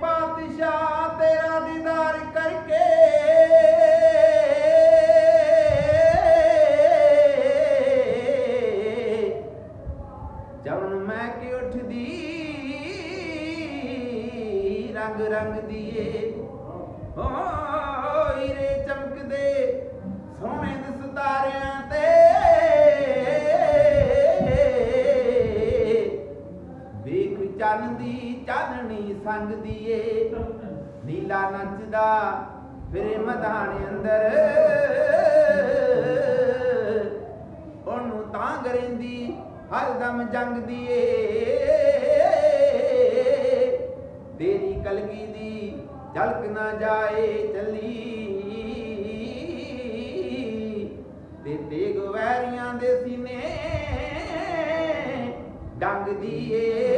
ਪਾਤਸ਼ਾਹ ਤੇਰਾ ਦੀਦਾਰ ਕਰਕੇ ਜਵਨ ਮੈਂ ਕਿ ਉੱਠਦੀ ਰੰਗ ਰੰਗ ਦੀਏ। ਹੋ ਵੇਖ ਚੰਨ ਚਾਨਣੀ ਸੰਗ ਦੀਏ। ਨੀਲਾ ਨੱਚਦਾ ਫਿਰੇ ਮਧਾਣੇ ਅੰਦਰ। ਉਹਨੂੰ ਤਾਂ ਗਰਿੰਦੀ ਹਰਦਮ ਜੰਗ ਦੀਏ। ਤੇਰੀ ਕਲਗੀ ਦੀ ਝਲਕ ਨਾ ਜਾਏ ਚੱਲੀ। ਤੇ ਤੇਗ ਵੈਰੀਆਂ ਦੇ ਸੀਨੇ ਡੰਗ ਦੀਏ।